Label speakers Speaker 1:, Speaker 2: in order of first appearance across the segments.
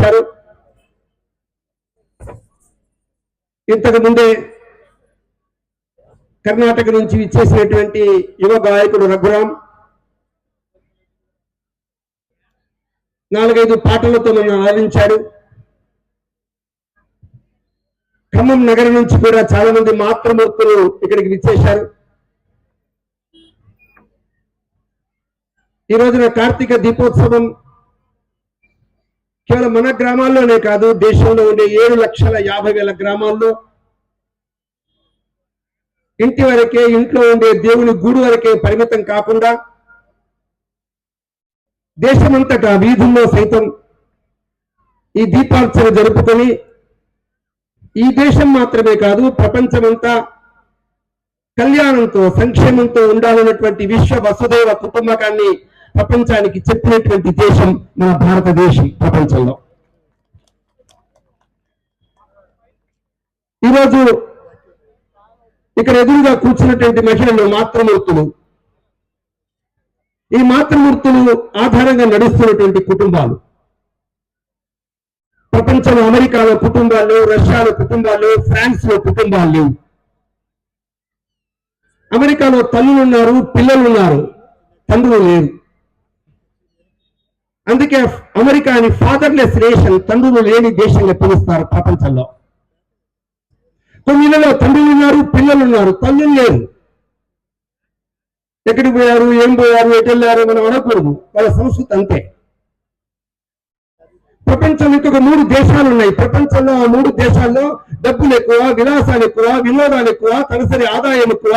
Speaker 1: చేశారు. ఇంతకు ముందే కర్ణాటక నుంచి ఇచ్చేసినటువంటి యువ గాయకుడు రఘురాం నాలుగైదు పాటలతో నన్ను ఆదరించాడు. ఖమ్మం నగరం నుంచి కూడా చాలా మంది మాతృమూర్తులు ఇక్కడికి విచ్చేశారు. ఈ రోజున కార్తీక దీపోత్సవం కేవలం మన గ్రామాల్లోనే కాదు దేశంలో ఉండే ఏడు లక్షల యాభై వేల గ్రామాల్లో ఇంటి వరకే ఇంట్లో ఉండే దేవుని గూడు వరకే పరిమితం కాకుండా దేశమంతటా వీధుల్లో సైతం ఈ దీపార్చన జరుపుకొని ఈ దేశం మాత్రమే కాదు ప్రపంచమంతా కళ్యాణంతో సంక్షేమంతో ఉండాలన్నటువంటి విశ్వ వసుదేవ కుటుంబకాన్ని ప్రపంచానికి చెప్పినటువంటి దేశం మన భారతదేశం ప్రపంచంలో. ఈరోజు ఇక్కడ ఎదురుగా కూర్చున్నటువంటి మహిళలు మాతృమూర్తులు. ఈ మాతృమూర్తులు ఆధారంగా నడుస్తున్నటువంటి కుటుంబాలు. ప్రపంచంలో అమెరికాలో కుటుంబాలు రష్యాలో కుటుంబాలు ఫ్రాన్స్లో కుటుంబాలు. లేవు అమెరికాలో తల్లులు ఉన్నారు పిల్లలు ఉన్నారు తండ్రులు లేరు. అందుకే అమెరికాని ఫాదర్లెస్ నేషన్ తండ్రులు లేని దేశంగా పిలుస్తారు ప్రపంచంలో. కొన్ని తండ్రులు ఉన్నారు పిల్లలు ఉన్నారు తల్లులు లేరు. ఎక్కడికి పోయారు ఏం పోయారు ఎటు వెళ్ళారు మనం అనకూడదు. వాళ్ళ సంస్కృతి అంతే. ప్రపంచం ఇంకొక మూడు దేశాలు ఉన్నాయి. ప్రపంచంలో ఆ మూడు దేశాల్లో డబ్బులు ఎక్కువ విలాసాలు ఎక్కువ వినోదాలు ఎక్కువ తలసరి ఆదాయం ఎక్కువ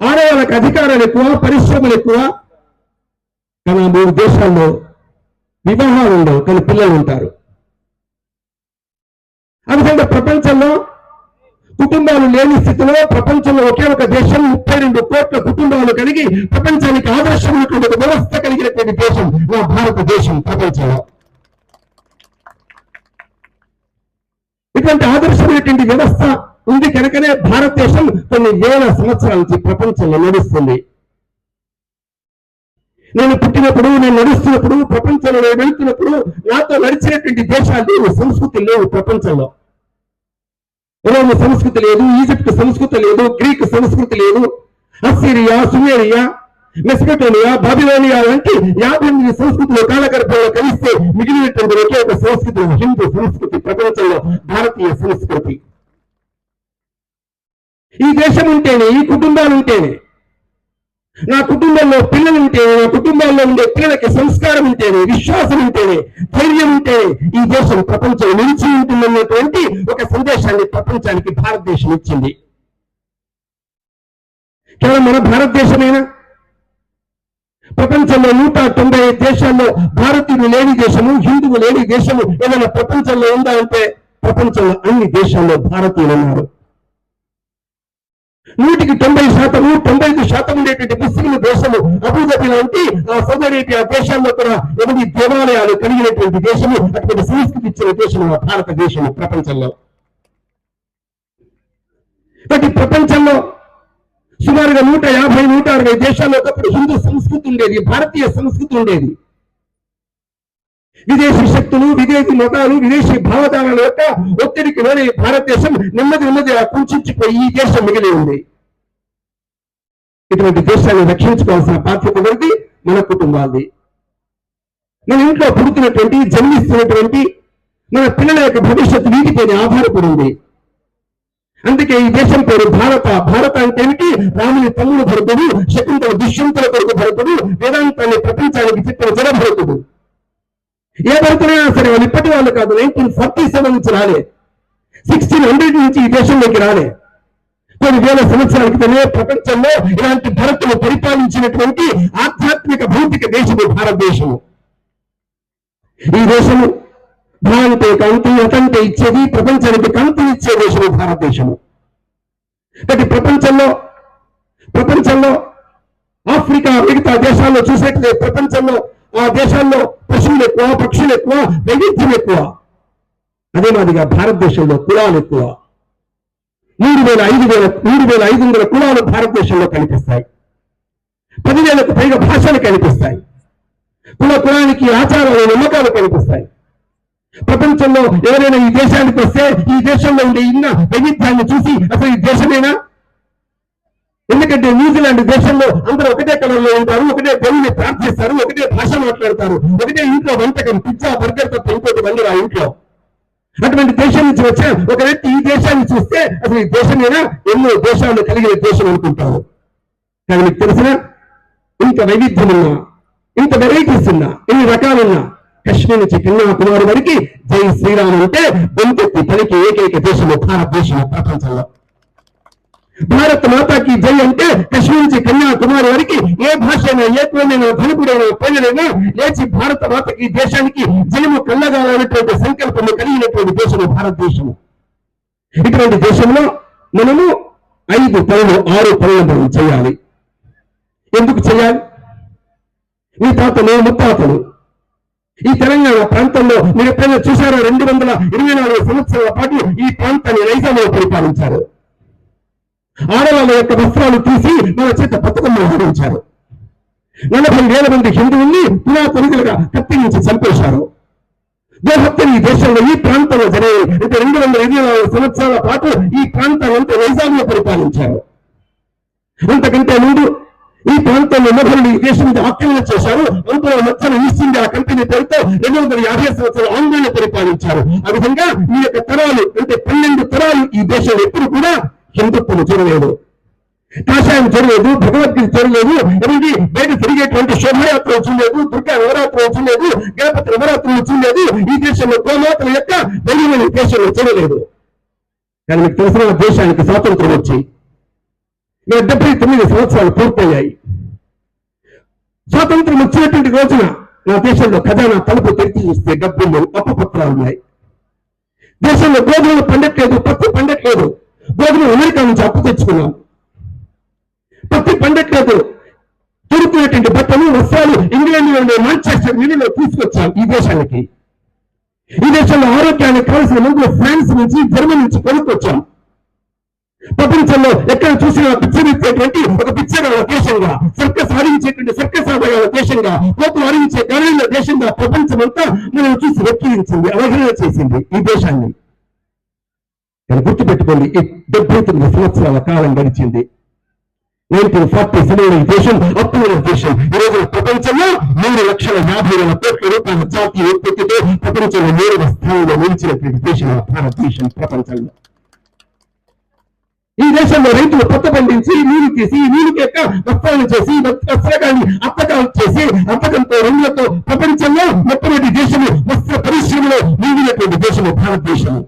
Speaker 1: ఆడవాళ్ళకి అధికారాలు ఎక్కువ పరిశ్రమలు ఎక్కువ కానీ ఆ మూడు దేశాల్లో వివాహాలు ఉండవు కానీ పిల్లలు ఉంటారు. అందుకంటే ప్రపంచంలో కుటుంబాలు లేని స్థితిలో ప్రపంచంలో ఒకే ఒక దేశం ముప్పై రెండు కోట్ల కుటుంబాలు కలిగి ప్రపంచానికి ఆదర్శమైనటువంటి ఒక వ్యవస్థ కలిగినటువంటి దేశం మా భారతదేశం ప్రపంచంలో. ఇటువంటి ఆదర్శమైనటువంటి వ్యవస్థ ఉంది కనుకనే భారతదేశం కొన్ని వేల సంవత్సరాల నుంచి ప్రపంచంలో నడుస్తుంది. నేను పుట్టినప్పుడు నేను నడుస్తున్నప్పుడు ప్రపంచంలో నేను వెళుతున్నప్పుడు నాతో నడిచినటువంటి దేశాలు లేవు సంస్కృతి లేవు ప్రపంచంలో. రోమ్ సంస్కృతి లేదు ఈజిప్ట్ సంస్కృతి లేదు గ్రీక్ సంస్కృతి లేదు అస్సిరియా సుమేరియా మెస్పెటోనియా బాబిలోనియా వంటి యాభై ఎనిమిది సంస్కృతులు కాలగర్భంలో కలిస్తే మిగిలినటువంటి ఒకే ఒక సంస్కృతి హిందూ సంస్కృతి ప్రపంచంలో భారతీయ సంస్కృతి. ఈ దేశం ఉంటేనే ఈ కుటుంబాలు ఉంటేనే నా కుటుంబంలో పిల్లలు ఉంటేనే నా కుటుంబాల్లో ఉండే పిల్లలకి సంస్కారం ఉంటేనే విశ్వాసం ఉంటేనే ధైర్యం ఉంటేనే ఈ దేశం ప్రపంచం నిలిచి ఉంటుందన్నటువంటి ఒక సందేశాన్ని ప్రపంచానికి భారతదేశం ఇచ్చింది. కేవలం మన భారతదేశమేనా? ప్రపంచంలో నూట తొంభై ఐదు దేశాల్లో భారతీయులు లేని దేశము హిందువు లేని దేశము ఏదైనా ప్రపంచంలో ఉందా అంటే ప్రపంచంలో అన్ని దేశాల్లో భారతీయులు ఉన్నారు. నూటికి తొంభై శాతము తొంభై ఐదు శాతం ఉండేటువంటి ముస్లిం దేశము అబుదాబి లాంటి ఆ సౌదీ అరేబియా దేశాల్లో కూడా ఎనిమిది దేవాలయాలు కలిగినటువంటి దేశము అటువంటి సంస్కృతి ఇచ్చిన దేశము మన భారతదేశము ప్రపంచంలో. ప్రతి ప్రపంచంలో సుమారుగా నూట యాభై నూట అరవై దేశాల్లో ఒకప్పుడు హిందూ సంస్కృతి ఉండేది భారతీయ సంస్కృతి ఉండేది. విదేశీ శక్తులు విదేశీ మతాలు విదేశీ భావజాలాల యొక్క ఒత్తిడికి లోని భారతదేశం నెమ్మది నెమ్మదిగా కుంచిపోయి ఈ దేశం మిగిలి ఉంది. ఇటువంటి దేశాన్ని రక్షించుకోవాల్సిన బాధ్యత ఉన్నది మన కుటుంబాలది. మన ఇంట్లో పుడుతున్నటువంటి జన్మిస్తున్నటువంటి మన పిల్లల యొక్క భవిష్యత్తు వీటిపైన ఆధారపడి ఉంది. అందుకే ఈ దేశం పేరు భారత. భారత అంటే ఏమిటి? రాముని తమ్ముడు భరతుడు శకుంతల దుష్యంతుల కొరకు భరతుడు వేదాంతాన్ని ప్రపంచానికి చెప్పిన జన భరతుడు ఏ భరతుడైనా సరే వాళ్ళు ఇప్పటి వాళ్ళు కాదు నైన్టీన్ ఫార్టీ సెవెన్ నుంచి రాలే. సిక్స్టీన్ హండ్రెడ్ నుంచి ఈ దేశంలోకి రాలే. కొన్ని వేల సంవత్సరాల క్రితమే ప్రపంచంలో ఇలాంటి భరతులు పరిపాలించినటువంటి ఆధ్యాత్మిక భౌతిక దేశము భారతదేశము. ఈ దేశము భావంతో కాంతి అతంటే ఇచ్చేది ప్రపంచానికి కాంతిని ఇచ్చే దేశము భారతదేశము. కాబట్టి ప్రపంచంలో ప్రపంచంలో ఆఫ్రికా మిగతా దేశాల్లో చూసినట్లయితే ప్రపంచంలో ఆ దేశాల్లో పశువులు ఎక్కువ పక్షులు ఎక్కువ వైవిధ్యం ఎక్కువ. అదే మాదిరిగా భారతదేశంలో కులాలు ఎక్కువ. మూడు వేల ఐదు వేల మూడు వేల ఐదు వందల కులాలు భారతదేశంలో కనిపిస్తాయి. పదివేలకు పైగా భాషలు కనిపిస్తాయి. కుల కులానికి ఆచారాలు నమ్మకాలు కనిపిస్తాయి. ప్రపంచంలో ఎవరైనా ఈ దేశానికి వస్తే ఈ దేశంలో ఉండే ఇన్న వైవిధ్యాన్ని చూసి అసలు ఈ దేశమేనా? ఎందుకంటే న్యూజిలాండ్ దేశంలో అందరూ ఒకటే కలర్లో ఉంటారు ఒకటే దేవుని ప్రార్థిస్తారు ఒకటే భాష మాట్లాడతారు ఒకటే ఇంట్లో వంటకం పిజ్జా బర్గర్ తప్ప ఇంకోటి వండరు ఆ ఇంట్లో. అటువంటి దేశం నుంచి వచ్చిన ఒక వ్యక్తి ఈ దేశాన్ని చూస్తే అసలు ఈ దేశమేనా? ఎన్నో దేశాలు కలిగిన దేశం అనుకుంటారు. కానీ మీకు తెలిసిన ఇంత వైవిధ్యం ఉన్నా ఇంత వెరైటీస్ ఉన్నా ఇన్ని రకాలున్నా కశ్మీర్ నుంచి కన్యాకుమారి వరకు జై శ్రీరామ్ అంటే బొంతెత్తి పలికి ఏకైక దేశము భారతదేశం ప్రపంచంలో. భారత్ మాతాకి జై అంటే కశ్మీర్ నుంచి కన్యాకుమారి వరకు ఏ భాష ఏ కులమైనా ధనుకుడైనా ప్రజలైనా లేచి భారత మాతకి దేశానికి జయము కళ్ళగాలనేటువంటి సంకల్పము కలిగినటువంటి దేశము భారతదేశము. ఇటువంటి దేశంలో మనము ఐదు పనులు ఆరు పనులు మనం చేయాలి. ఎందుకు చేయాలి? మీ తాతలు ముత్తాతలు ఈ తెలంగాణ ప్రాంతంలో మీరు ఎప్పుడైనా చూసారా రెండు వందల ఇరవై నాలుగు సంవత్సరాల పాటు ఈ ప్రాంతాన్ని నైజాంలో పరిపాలించారు. ఆడవాళ్ళ యొక్క వస్త్రాలు తీసి మన చేత బతుకమ్మ ఆచరించారు నలభై వేల మంది హిందువుల్ని పురాతనులుగా కత్తిరించి చంపేశారు. దేహత్యం ఈ దేశంలో ఈ ప్రాంతంలో జరిగే అంటే రెండు వందల ఇరవై నాలుగు సంవత్సరాల పాటు ఈ ప్రాంతాన్ని అంతా నైజాంలో పరిపాలించారు. అంతకంటే ముందు ఈ ప్రాంతంలో మొఘలులు ఈ దేశం మీద ఆక్రమణ చేశారు. అందులో మధ్యన ఈస్ట్ ఇండియా కంపెనీ పేరుతో రెండు వందల యాభై సంవత్సరాలు ఆంగ్లంలో పరిపాలించారు. ఆ విధంగా ఈ యొక్క తరాలు అంటే పన్నెండు తరాలు ఈ దేశం ఎప్పుడు కూడా హిందుత్వం చూడలేదు కాషాయం చూడలేదు భగవద్గీత చూడలేదు ఎనిమిది బయట తిరిగేటువంటి శోభయాత్ర చూడలేదు దుర్గా నవరాత్రి చూడలేదు గణపతి నవరాత్రి చూడలేదు ఈ దేశంలో గోమాతల యొక్క బలిని దేశంలో చూడలేదు కానీ మీకు తెలిసిన దేశానికి స్వాతంత్రం వచ్చి ఇక డెబ్బై తొమ్మిది సంవత్సరాలు పూర్తయ్యాయి. స్వాతంత్రం వచ్చినటువంటి రోజున నా దేశంలో ఖజానా తలుపు తెరిచి చూస్తే డబ్బులు అప్పు పత్రాలు ఉన్నాయి. దేశంలో గోధుమలు పండట్లేదు పత్తి పండట్లేదు. గోధుమలు అమెరికా నుంచి అప్పు తెచ్చుకున్నాం. పత్తి పండట్లేదు దొరుకుతున్నటువంటి బట్టలు వస్త్రాలు ఇంగ్లాండ్లో ఉండే మాంచెస్టర్ మిల్లులో తీసుకొచ్చాం ఈ దేశానికి. ఈ దేశంలో ఆరోగ్యానికి కావాల్సిన మందులు ఫ్రాన్స్ నుంచి జర్మనీ నుంచి కొనుక్కొచ్చాం. ప్రపంచంలో ఎక్కడ చూసినా పిచ్చరిచ్చేటువంటి ఒక పిచ్చగల దేశంగా సర్కస్ ఆడించేటువంటి సర్కస్ ఆడగల దేశంగా కోతులు ఆడించే గణనీయ దేశంగా ప్రపంచమంతా మనం చూసి వెక్కిరించింది అవహేళన చేసింది ఈ దేశాన్ని. నేను గుర్తుపెట్టుకోండి ఈ డెబ్బై తొమ్మిది సంవత్సరాల కాలం గడిచింది. నైన్టీన్ ఫార్టీ సెవెన్ దేశం అప్పుడు దేశం ఈ రోజు ప్రపంచంలో మూడు లక్షల యాభై వేల కోట్ల రూపాయల జాతీయ ఉత్పత్తితో ప్రపంచంలో మూడవ స్థానంలో నిలిచినటువంటి దేశం భారతదేశం ప్రపంచంలో. ఈ దేశంలో రైతులు కొత్త పండించి నీరు తీసి నీరు యొక్క వస్త్రాలు చేసి వస్త్రకాన్ని అత్తకాలు చేసి అత్తకంతో రంగులతో ప్రపంచంలో మొట్టమొదటి దేశము వస్త్ర పరిశ్రమలో నిలిగినటువంటి దేశము భారతదేశము.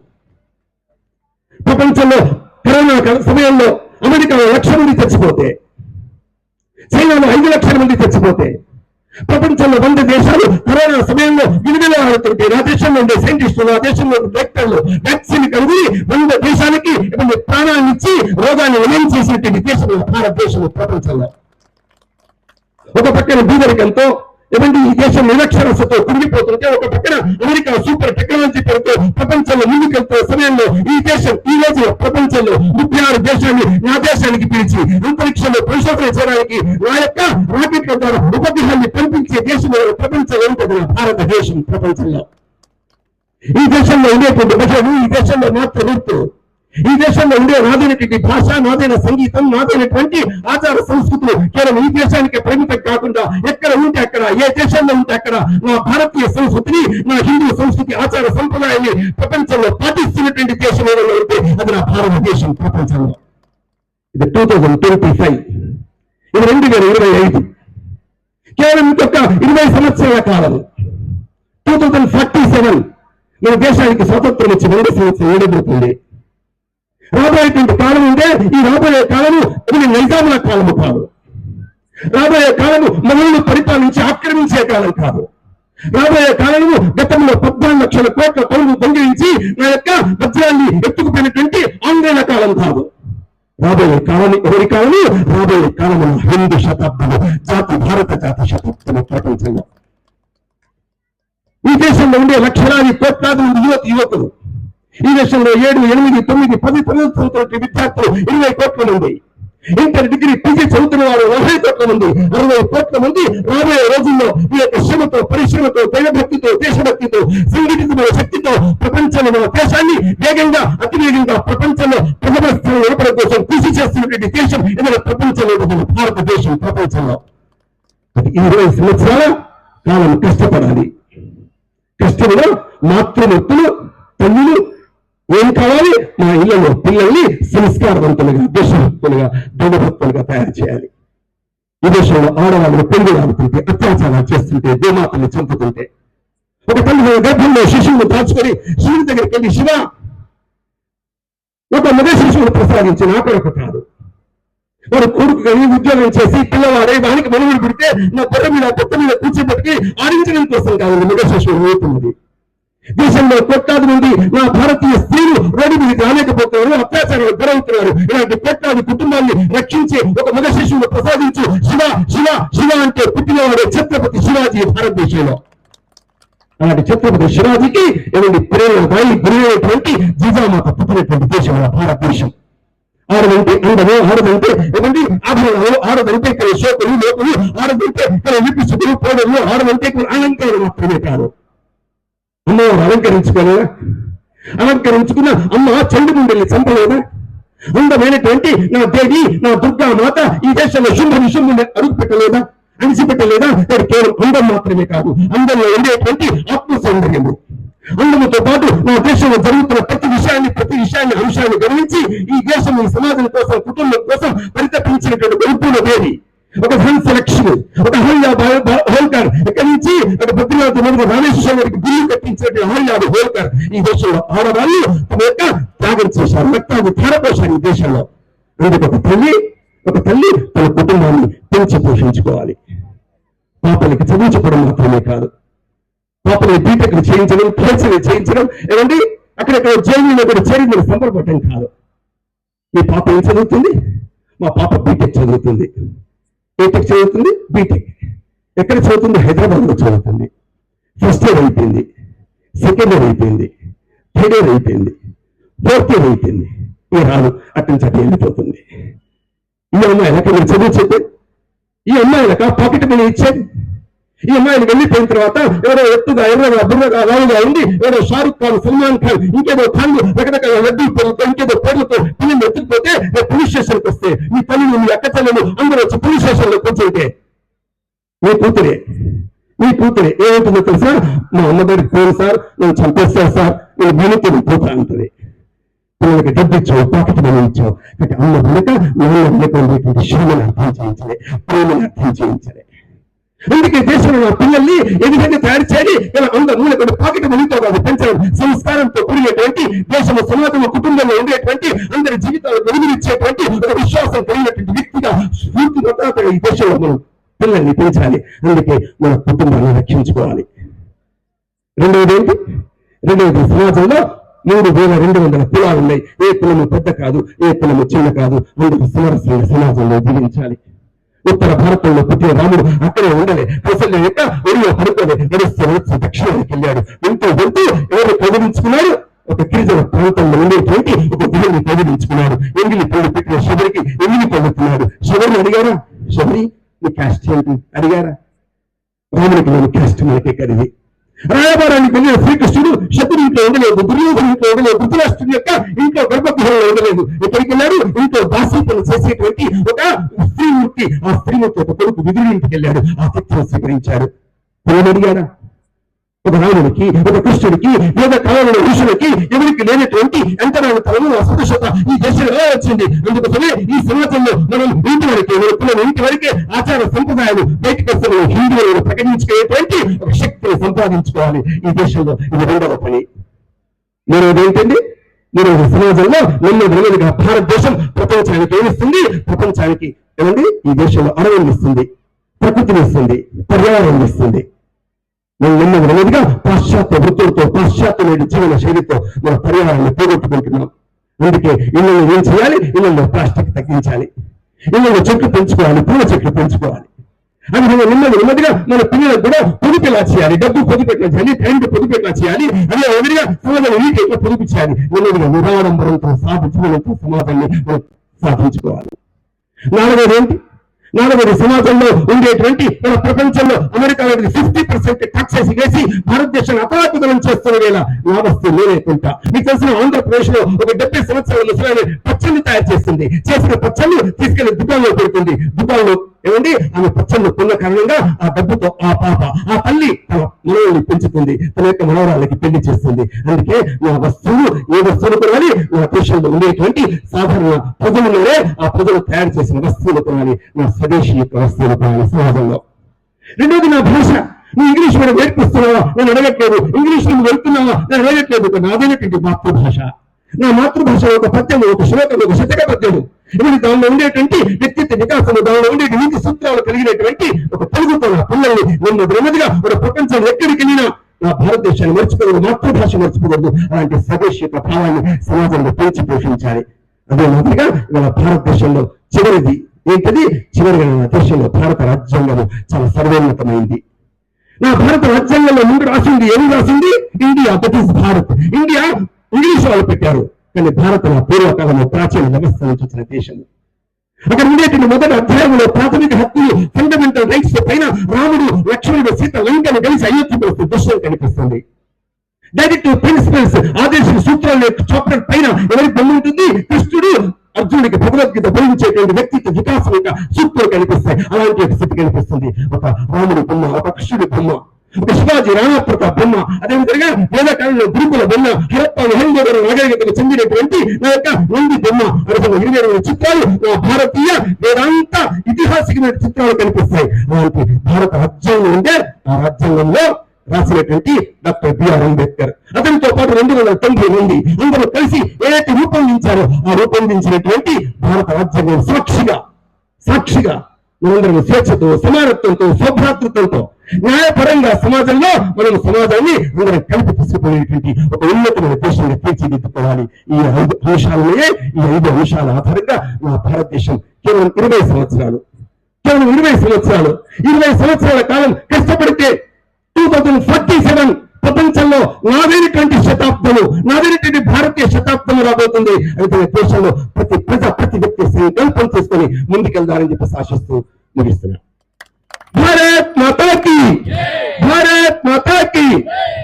Speaker 1: ప్రపంచంలో కరోనా సమయంలో అమెరికాలో లక్ష మంది చచ్చిపోతే చైనాలో ఐదు లక్షల మంది చచ్చిపోతే ప్రపంచంలో వంద దేశాలు కరోనా సమయంలో విడుదల విలువలాడుతుంటే నా దేశంలో ఉండే సైంటిస్టులు నా దేశంలో డాక్టర్లు వ్యాక్సిన్ కలిగి వంద దేశాలకి ఇటువంటి ప్రాణాన్ని ఇచ్చి రోగాన్ని నయం చేసినటువంటి దేశంలో భారతదేశంలో ప్రపంచంలో. ఒక పక్కన బీదరికంతో ఏమంటే ఈ దేశం నిరక్షరసతో కుంగిపోతుంటే ఒక పక్కన అమెరికా సూపర్ టెక్నాలజీ పేరుతో ప్రపంచంలో ముందుకెళ్తున్న సమయంలో ఈ దేశం ఈ రోజు ప్రపంచంలో ముప్పై ఆరు దేశాన్ని నా దేశానికి పిలిచి అంతరిక్షంలో పరిశోధన చేయడానికి నా యొక్క రాకెట్ల ద్వారా ఉపగ్రహాన్ని పంపించే దేశంలో ప్రపంచంలో ఉంటుంది భారతదేశం ప్రపంచంలో. ఈ దేశంలో ఉండేటువంటి ప్రజలు ఈ దేశంలో మాత్రం ఉంటుంది ఈ దేశంలో ఉండే నాదైనటువంటి భాష నాదైన సంగీతం నాదైనటువంటి ఆచార సంస్కృతులు కేవలం ఈ దేశానికి పరిమితం కాకుండా ఎక్కడ ఉంటే అక్కడ ఏ దేశంలో ఉంటే అక్కడ నా భారతీయ సంస్కృతిని నా హిందూ సంస్కృతి ఆచార సంప్రదాయాన్ని ప్రపంచంలో పాటిస్తున్నటువంటి దేశం ఏదైనా ఉంటే అది నా భారతదేశం ప్రపంచంలో. ఇది టూ థౌజండ్ ట్వంటీ ఫైవ్ ఇది రెండు వేల ఇరవై ఐదు. కేవలం ఇంకొక ఇరవై సంవత్సరాల కాలం. టూ థౌజండ్ ఫార్టీ సెవెన్ మన దేశానికి స్వాతంత్రం వచ్చి రెండు సంవత్సరం ఏడబడుతుంది రాబోయేటువంటి కాలం ఉంటే ఈ రాబోయే కాలము ఇది నైజాముల కాలము కాదు. రాబోయే కాలము మనల్ని పరిపాలించి ఆక్రమించే కాలం కాదు. రాబోయే కాలము గతంలో పద్నాలుగు లక్షల కోట్ల పనులు దొంగిలించి నా యొక్క వజ్రాన్ని ఎత్తుకుపోయినటువంటి ఆందోళన కాలం కాదు. రాబోయే కాలం ఎవరి కాలము? రాబోయే కాలము హిందూ శతాబ్దము జాతి భారత జాతి శతాబ్దము ప్రపంచంలో. ఈ దేశంలో ఉండే లక్షలాది కోట్లాది మంది యువత యువకులు ఈ దేశంలో ఏడు ఎనిమిది తొమ్మిది పది తొమ్మిది చదువుతున్న విద్యార్థులు ఇరవై కోట్ల మంది. ఇంటర్ డిగ్రీ పీజీ చదువుతున్న వారు నలభై కోట్ల మంది. అరవై కోట్ల మంది రాబోయే రోజుల్లో ఈ యొక్క శ్రమతో పరిశ్రమతో దైవభక్తితో దేశభక్తితో సంఘటితమైన శక్తితో ప్రపంచంలో మన దేశాన్ని వేగంగా అతి వేగంగా ప్రపంచంలో ప్రథమ స్థానం నిలబడం కోసం కృషి చేస్తున్నటువంటి దేశం ఏదైనా ప్రపంచంలో భారతదేశం ప్రపంచంలో. ఇరవై సంవత్సరాల కాలం కష్టపడాలి. కష్టంలో భక్తులు తల్లులు ఏం కావాలి? మా ఇళ్ళలో పిల్లల్ని సంస్కారవంతులుగా దేశభక్తులుగా దృఢభక్తులుగా తయారు చేయాలి. ఈ దేశంలో ఆడవాళ్ళని పెళ్ళి ఆడుతుంటే అత్యాచారాలు చేస్తుంటే దేమాతల్ని చంపుతుంటే ఒక తల్లి గర్భంలో శిశువును దాచుకొని శివుని దగ్గరికి వెళ్ళి శివ ఒక మగ శిశువును ప్రసాదించి నా కొరకు కాదు. వాడు కొడుకు కానీ ఉద్యోగం చేసి పిల్లవాడే వానికి మనుగుడు పుడితే నా బుర్ర మీద కొత్త మీద కూర్చోబెట్టి ఆడించడం కోసం కాదు మగ శిశువు అవుతున్నది దేశంలో కోట్లాది మంది నా భారతీయ స్త్రీలు రోడ్డు మీదకి రాలేకపోతున్నారు అత్యాచారాలు గురవుతున్నారు. ఇలాంటి కోట్లాది కుటుంబాన్ని రక్షించి ఒక మగ శిశువును ప్రసాదించు శివ శివ శివ అంటే పుట్టినవాడు ఛత్రపతి శివాజీ భారతదేశంలో. అలాంటి ఛత్రపతి శివాజీకి ఏమండి ప్రేమ వాయి గురైనటువంటి జీజామాత పుట్టినటువంటి దేశం మన భారతదేశం. ఆడదంటే అందము ఆడదంటే ఏమండి? ఆభరణాలు ఆడదంటే ఇక్కడ శోకులు లోకులు ఆడదంటే ఇక్కడ విపిసుకులు పోడలు ఆడదంటే ఇక్కడ అలంకారం మాత్రమే కాదు. అమ్మవారు అలంకరించుకోలేదా అలంకరించుకున్న అమ్మ చంద్రముండల్ని చంపలేదా? అందమైనటువంటి నా దేవి నా దుర్గా మాత ఈ దేశంలో శుంభ నిశుంభుని అడుగు పెట్టలేదా అణిచిపెట్టలేదా? ఇక్కడ కేవలం అందం మాత్రమే కాదు అందంలో ఉండేటువంటి ఆత్మ సౌందర్యము అందముతో పాటు నా దేశంలో జరుగుతున్న ప్రతి విషయాన్ని ప్రతి విషయాన్ని అంశాన్ని గమనించి ఈ దేశం ఈ సమాజం కోసం కుటుంబం కోసం పరితపించినటువంటి గొప్పల దేవి. ఒక హంస సెలక్షన్ ఒక అహల్య హోల్కర్. ఇక్కడి నుంచి ఒక బద్రీనాథ్ మొదటి రామేశ్వర గారికి గురువు కట్టించినటువంటి అహల్యాది హోల్కర్ ఈ దేశంలో ఆడవాళ్ళు తమ యొక్క త్యాగం చేశారు. రక్తాన్ని ధారపోశారు ఈ దేశంలో. అందుకు ఒక తల్లి ఒక తల్లి తన కుటుంబాన్ని పెంచి పోషించుకోవాలి. పాపలకి చదివించుకోవడం మాత్రమే కాదు. పాపని బీటెక్లు చేయించడం పిహెచ్డీ చేయించడం ఏమండి? అక్కడక్కడ జైలులో కూడా చేరిందని సంబరపడటం కాదు. మీ పాప ఏం చదువుతుంది? మా పాప బీటెక్ చదువుతుంది. బీటెక్ చదువుతుంది బీటెక్ ఎక్కడ చదువుతుంది? హైదరాబాద్లో చదువుతుంది. ఫస్ట్ ఇయర్ అయిపోయింది. సెకండ్ ఇయర్ అయిపోయింది. థర్డ్ ఇయర్ అయిపోయింది. ఫోర్త్ ఇయర్ అయిపోయింది. ఈ రాను అటు నుంచి అటు వెళ్ళిపోతుంది. ఈ అమ్మాయిలకి మీరు చదువు ఈ అమ్మాయిలక పాకెట్ మనీ ఇచ్చేది. ఈ అమ్మాయిలు వెళ్ళిపోయిన తర్వాత ఎవరో ఎత్తుగా ఎర్రగా బుర్రగా రావుగా ఉండి ఎవరో షారుఖ్ ఖాన్ సల్మాన్ ఖాన్ ఇంకేదో ఖాన్లు రకరకాల లడ్డూ పేరుతో ఇంకేదో పేర్లతో కూతురే. మీ కూతురే. ఏమంటుందో తెలుసా? మా అమ్మగారికి ఫోన్ సార్ నేను చంపేస్తాను సార్ నేను భూమికి పోతా అంటది పిల్లలకి డబ్బు ఇచ్చావు పాకెట్ మనీ ఇచ్చావు కాబట్టి అమ్మ వెనుక నాన్న వెనుక ఉండేటువంటి శ్రమను అర్థం చేయించలే ప్రేమను అర్థం చేయించలే. అందుకే దేశంలో నా పిల్లల్ని ఏ విధంగా తయారు చేయాలి? ఇలా అందరూ ఇక్కడ పాకెట్ మనీతో కాదు పెంచడం సంస్కారంతో కూడినటువంటి దేశంలో సమాజంలో కుటుంబంలో ఉండేటువంటి అందరి జీవితాలు వెలుగునిచ్చేటువంటి ఒక విశ్వాసం కలిగినటువంటి వ్యక్తిగా స్ఫూర్తి ఈ దేశంలో మనం పిల్లల్ని పెంచాలి. అందుకే మన కుటుంబాన్ని రక్షించుకోవాలి. రెండవది ఏంటి? రెండవది సమాజంలో మూడు వేల రెండు వందల కులాలు ఉన్నాయి. ఏ కులము పెద్ద కాదు ఏ కులము చిన్న కాదు అందుకు సమరసమైన సమాజంలో జీవించాలి. ఉత్తర భారతంలో పుట్టిన రాముడు అక్కడే ఉండలే. కౌశల్య యొక్క ఒడిలో పడుకోలే. నడుస్తూ నడుస్తూ దక్షిణానికి వెళ్ళాడు. వెళ్తూ వెళ్తూ ఎవరు కదిలించుకున్నాడు ఒక గిరిజన ప్రాంతంలో ఉండేటువంటి ఒక దేవుని కదిలించుకున్నాడు. ఎంగిలి పళ్ళు పెట్టిన శబరికి ఎంగిలి పళ్ళుతున్నాడు శబరిని అడిగారు? శబరి నీ క్యాస్ట్ ఏంటి? అడిగారా? రామునికి నేను క్యాస్ట్ మనకే కలిగి. రాయబారానికి వెళ్ళిన శ్రీకృష్ణుడు శత్రు ఇంట్లో ఉండలేదు దుర్యోధన ఇంట్లో ఉండలేదు ధృతరాష్ట్రుడి యొక్క ఇంట్లో గర్భగృహంలో ఉండలేదు. ఎక్కడికి వెళ్ళాడు? ఇంట్లో దాసీపను చేసేటువంటి ఒక స్త్రీమూర్తి. ఆ స్త్రీమూర్తి ఒక కొడుకు విధుడి ఇంటికి వెళ్ళాడు. ఆ శక్తిని స్వీకరించాడు. పిల్లలు అడిగారా? ఒక రాముడికి ఒక కృష్ణుడికి లేదా కళలో ఋషులకి ఎవరికి లేనటువంటి ఎంతరాని తలము అసంతోషత ఈ దేశంలో వచ్చింది? అందుకోసమే ఈ సమాజంలో మనం ఇంటి వరకే మన పిల్లలు ఇంటి వరకే ఆచార సంప్రదాయాలు బయటకు వస్తున్న హిందువులను ప్రకటించుకునేటువంటి ఒక శక్తిని సంపాదించుకోవాలి ఈ దేశంలో. ఇది రెండవ పని. మూడవది ఏంటండి? మూడవది సమాజంలో నెమ్మది నెమ్మదిగా భారతదేశం ప్రపంచానికి ఏమిస్తుంది? ప్రపంచానికి ఏమండి? ఈ దేశంలో అడవులు ఇస్తుంది ప్రకృతిని ఇస్తుంది పర్యావరణం ఇస్తుంది. మనం నిన్న నెమ్మదిగా పాశ్చాత్య వృత్తులతో పాశ్చాత్యమైన జీవన శైలితో మన పర్యావరణాన్ని పోగొట్టుకుంటున్నాం. అందుకే ఇళ్ళలో ఏం చేయాలి? ఇళ్ళలో ప్లాస్టిక్ తగ్గించాలి. ఇళ్ళలో చెట్లు పెంచుకోవాలి పూల చెట్లు పెంచుకోవాలి. అది మనం నెమ్మది నెమ్మదిగా మన పిల్లలకు కూడా పొదుపు ఎలా చేయాలి. డబ్బు పొదుపు ఎట్లా చేయాలి కరెంట్ పొదుపు ఎట్లా చేయాలి. అదే ఎదురుగా సమాధానం నీటి ఎట్లా పొదుపు చేయాలి నెమ్మదిగా నిరాడంబరంతో సాధ జీవనంతో మనం సాధించుకోవాలి. నాలుగోది ఏంటి? నాలుగోది సమాజంలో ఉండేటువంటి మన ప్రపంచంలో అమెరికా లాంటి ఫిఫ్టీ పర్సెంట్ టాక్సెస్ వేసి భారతదేశాన్ని అపరాధికరం చేస్తున్న వేళ నా వస్తువు నేనేకుంటా మీకు తెలిసిన ఆంధ్రప్రదేశ్లో ఒక డెబ్బై సంవత్సరాల ముసలాన్ని పచ్చళ్ళు తయారు చేస్తుంది. చేసిన పచ్చళ్ళు తీసుకెళ్ళి దుకాణంలో పెడుతుంది. దుకాణంలో ఏమండి? ఆమె పచ్చళ్ళు కొన్న కారణంగా ఆ డబ్బుతో ఆ పాప ఆ తల్లి తన మనవల్ని పెంచుతుంది. తన యొక్క మనవరాలకి పెళ్ళి చేస్తుంది. అందుకే నా వస్తువులు ఏ వస్తువులు కొనాలి? నా దేశంలో ఉండేటువంటి సాధారణ ప్రజలు ఆ ప్రజలు తయారు చేసిన వస్తువులు కొనాలి. నా స్వదేశీ ప్రవస్థలు సమాజంలో రెండోది నా భాష. నువ్వు ఇంగ్లీష్ మీద నేర్పిస్తున్నావా? నేను అడగట్లేదు. ఇంగ్లీష్ నువ్వు వెళ్తున్నావా? నేను అడగట్లేదు. నాదైనటువంటి మాతృభాష. నా మాతృభాష ఒక పద్యము ఒక శ్లోకము ఒక శతక పద్యము. ఇది దానిలో ఉండేటువంటి వ్యక్తిత్వ వికాసము దానిలో ఉండే నీతి సూత్రాలు కలిగినటువంటి ఒక తెలుగుతో నా పిల్లల్ని నిన్ను నెమ్మదిగా ఒక ప్రపంచం ఎక్కడికి వెళ్ళినా నా భారతదేశాన్ని మర్చిపోకూడదు మాతృభాష మర్చిపోకూడదు అలాంటి స్వదేశీ యొక్క భావాన్ని సమాజంలో పెంచి పోషించాలి. అదే మాదిరిగా ఇవాళ భారతదేశంలో చివరిది ఏంటది? చివరిగా నా దేశంలో భారత రాజ్యాంగం చాలా సర్వోన్నతమైంది. నా భారత రాజ్యాంగంలో ముందు రాసింది ఏమి రాసింది? India that is Bharat. India English వాళ్ళు పెట్టారు. కానీ భారత నా పూర్వకాలంలో ప్రాచీన వ్యవస్థ నుంచి వచ్చిన దేశం అక్కడ ఉండేటువంటి మొదటి అధ్యాయంలో ప్రాథమిక హక్కులు ఫండమెంటల్ రైట్స్ పైన రాముడు లక్ష్మణుడు సీత లంకను కలిసి అయోధ్యకు వస్తే దృశ్యం కనిపిస్తుంది. డైరెక్ట్ ప్రిన్సిపల్స్ ఆదేశ సూత్రాల యొక్క చాప్టర్ పైన ఎవరికి బొమ్మ ఉంటుంది? కృష్ణుడు అర్జునుడికి భగవద్గీత బోధించేటువంటి వ్యక్తిత్వ వికాసం యొక్క సూక్తులు కనిపిస్తాయి. అలాంటి ఒక స్థితి కనిపిస్తుంది. ఒక రాముడి బొమ్మ ఒక కృష్ణుడి బొమ్మ ఒక శివాజీ రాణా ప్రతాప్ బొమ్మ అదేవిధంగా వేదకాలంలో గురుకుల బొమ్మ హరప్ప మహేంద్ర నాగరికతకు చెందినటువంటి నా యొక్క నంది బొమ్మ అరవై ఇరవై రెండు చిత్రాలు నా భారతీయ వేదాంత ఇతిహాసికమైన చిత్రాలు కనిపిస్తాయి. అలాంటి భారత రాజ్యాంగం ఉంటే ఆ రాజ్యాంగంలో రాసినటువంటి డాక్టర్ బిఆర్ అంబేద్కర్. అతనితో పాటు రెండు వందల తొంభై మంది అందరూ కలిసి ఏదైతే రూపొందించారో ఆ రూపొందించినటువంటి భారత రాజ్యాంగం సాక్షిగా సాక్షిగా మనందరం స్వేచ్ఛతో సమానత్వంతో సౌభ్రాతృత్వంతో న్యాయపరంగా సమాజంలో మనం సమాజాన్ని అందరం కలిపి తీసుకుపోయేటువంటి ఒక ఉన్నతమైన దేశాన్ని తీర్చిదిద్దుకోవాలి. ఈ ఐదు అంశాలనే ఈ ఐదు అంశాల ఆధారంగా మా భారతదేశం కేవలం ఇరవై సంవత్సరాలు కేవలం ఇరవై సంవత్సరాలు. ఇరవై సంవత్సరాల కాలం కష్టపడితే టూ థౌజండ్ ఫార్టీ సెవెన్ ప్రపంచంలో నాదైనటువంటి శతాబ్దము నాదైనటువంటి భారతీయ శతాబ్దము రాబోతుంది. అయితే దేశంలో ప్రతి ప్రజ ప్రతి వ్యక్తి సంకల్పం చేసుకొని ముందుకెళ్దారని చెప్పి ఆశిస్తూ ముగిస్తున్నా భారత్ మాతాకి! భారత్ మాతాకి!